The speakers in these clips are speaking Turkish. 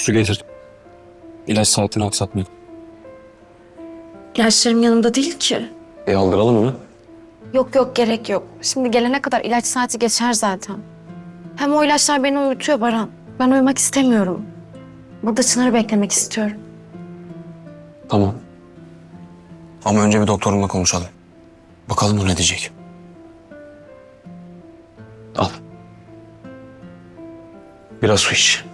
Su getir. İlaç saatini aksatmayın. İlaçlarım yanımda değil ki. E aldıralım onu. Yok yok gerek yok. Şimdi gelene kadar ilaç saati geçer zaten. Hem o ilaçlar beni uyutuyor Baran. Ben uyumak istemiyorum. Burada Çınar'ı beklemek istiyorum. Tamam. Ama önce bir doktorumla konuşalım. Bakalım o ne diyecek. Al. Biraz su iç.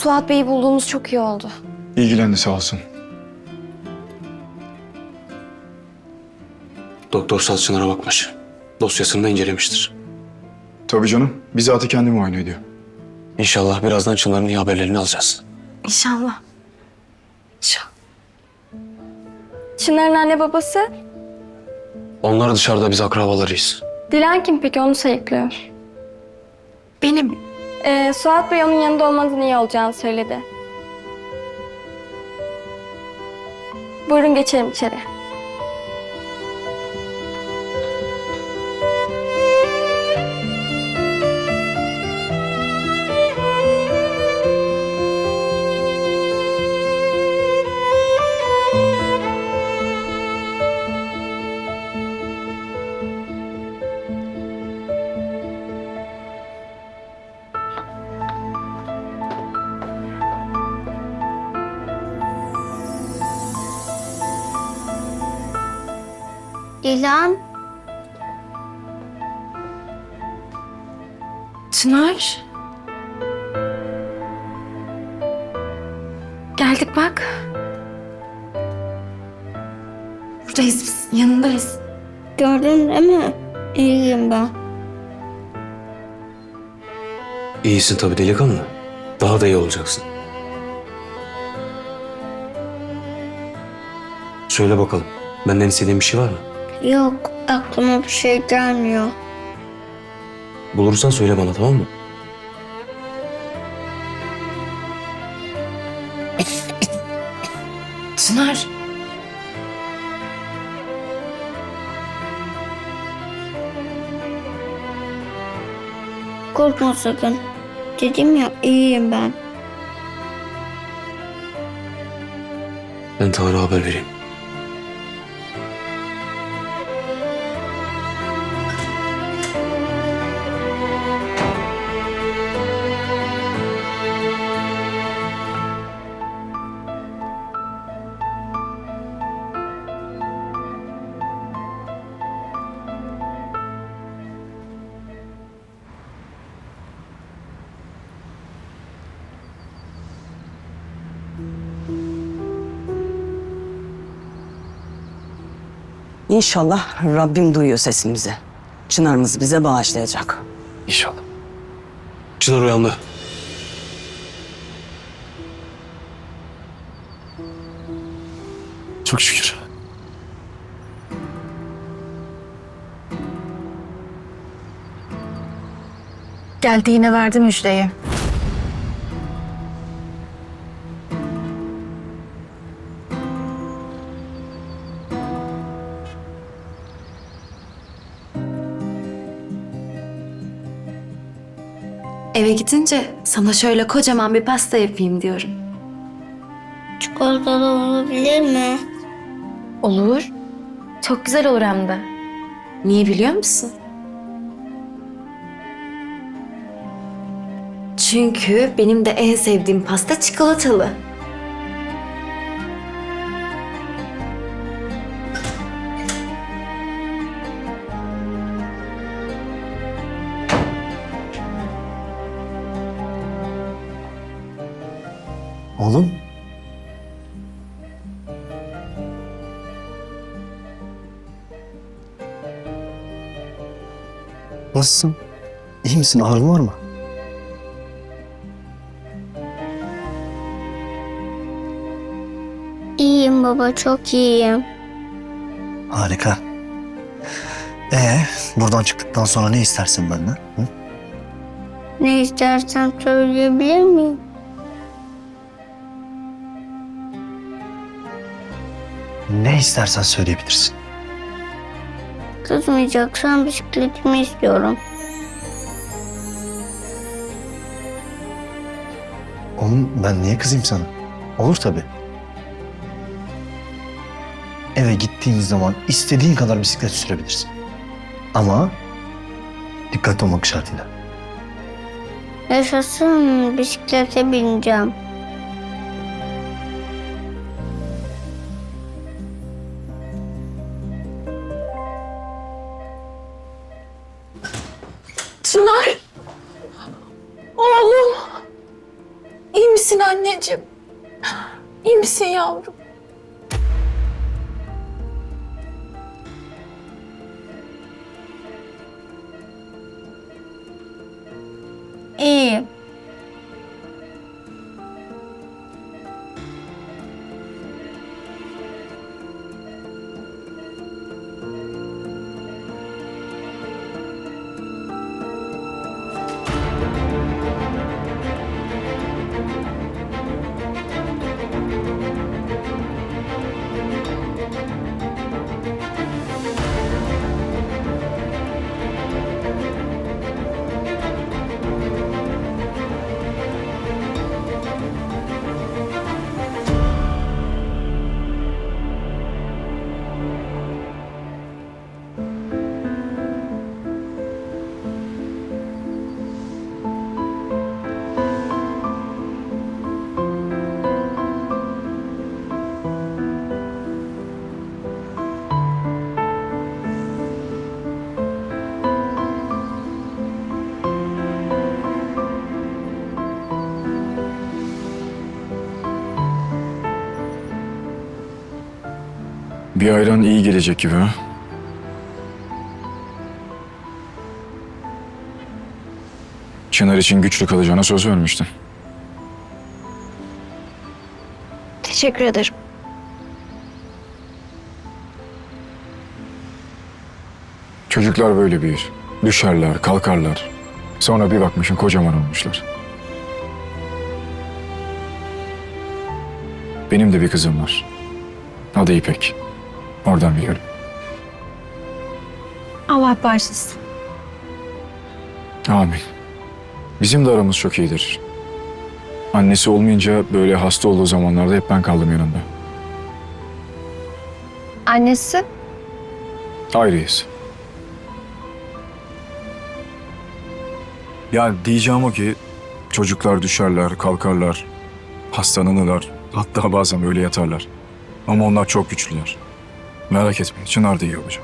Suat Bey'i bulduğumuz çok iyi oldu. İlgilendi sağ olsun. Doktor Saz Çınar'a bakmış. Dosyasını da incelemiştir. Tabii canım. Bizzatı kendi muayene ediyor. İnşallah birazdan Çınar'ın iyi haberlerini alacağız. İnşallah. İnşallah. Çınar'ın anne babası? Onlar dışarıda biz akrabalarıyız. Dilan kim peki onu sayıklıyor. Benim. Ee, Suat Bey onun yanında olmanızın iyi olacağını söyledi. Buyurun geçelim içeri. İlan, Çınar. Geldik bak. Buradayız biz. Yanındayız. gördün değil mi? İyiyim ben. İyisin tabii delikanlı. Daha da iyi olacaksın. Söyle bakalım. Benden istediğin bir şey var mı? Yok, aklıma bir şey gelmiyor. Bulursan söyle bana tamam mı? Çınar. Korkma sakın. Dedim ya, iyiyim ben. Ben Tanrı'ya haber vereyim. İnşallah Rabbim duyuyor sesimizi. Çınarımız bize bağışlayacak. İnşallah. Çınar uyandı. Çok şükür. Geldi yine verdi müjdeyi. Eve gidince sana şöyle kocaman bir pasta yapayım diyorum. Çikolatalı olabilir mi? Olur. Çok güzel olur hem de. Niye biliyor musun? Çünkü benim de en sevdiğim pasta çikolatalı. Oğlum. Nasılsın? İyi misin? Ağrın var mı? İyiyim baba, çok iyiyim. Harika. Ee, buradan çıktıktan sonra ne istersin benden? Hı? Ne istersen söyleyebilir miyim? Ne istersen söyleyebilirsin. Kızmayacaksan bisikletimi istiyorum. Oğlum ben niye kızayım sana? Olur tabii. Eve gittiğimiz zaman istediğin kadar bisiklet sürebilirsin. Ama dikkatli olmak şartıyla. Yaşasın bisiklete bineceğim. Çınar. Oğlum. İyi misin anneciğim? İyi misin yavrum? İyiyim. Bir ayran iyi gelecek gibi ha. Çınar için güçlü kalacağına söz vermiştin. Teşekkür ederim. Çocuklar böyle büyür. Düşerler, kalkarlar. Sonra bir bakmışsın kocaman olmuşlar. Benim de bir kızım var. Adı İpek. Oradan biliyorum. Allah bağışlasın. Amin. Bizim de aramız çok iyidir. Annesi olmayınca böyle hasta olduğu zamanlarda hep ben kaldım yanında. Annesi? Ayrıyız. Ya diyeceğim o ki çocuklar düşerler, kalkarlar, hastalanırlar. Hatta bazen öyle yatarlar. Ama onlar çok güçlüler. Merak etmeyin, Çınar da iyi olacak.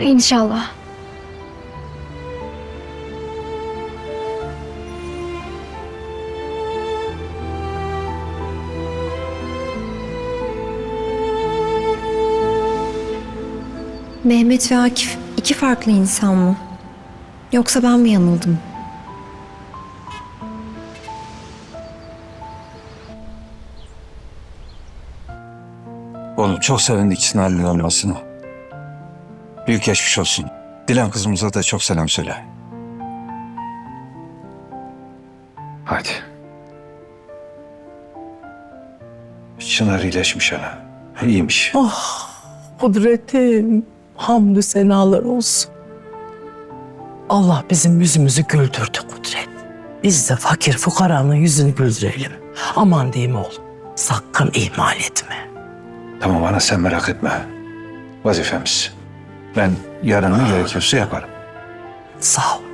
İnşallah. Mehmet ve Akif iki farklı insan mı? Yoksa ben mi yanıldım? Oğlum çok sevindik Çınar'ın olmasına. Büyük geçmiş olsun. Dilan kızımıza da çok selam söyle. Hadi. Çınar iyileşmiş ana. İyiymiş. Kudretim, hamdü senalar olsun. Allah bizim yüzümüzü güldürdü Kudret. Biz de fakir fukaranın yüzünü güldürelim. Aman diyeyim oğlum, sakın ihmal etme. Tamam ana sen merak etme. Vazifemiz. Ben yarın ne gerekiyorsa yaparım. Sağ ol.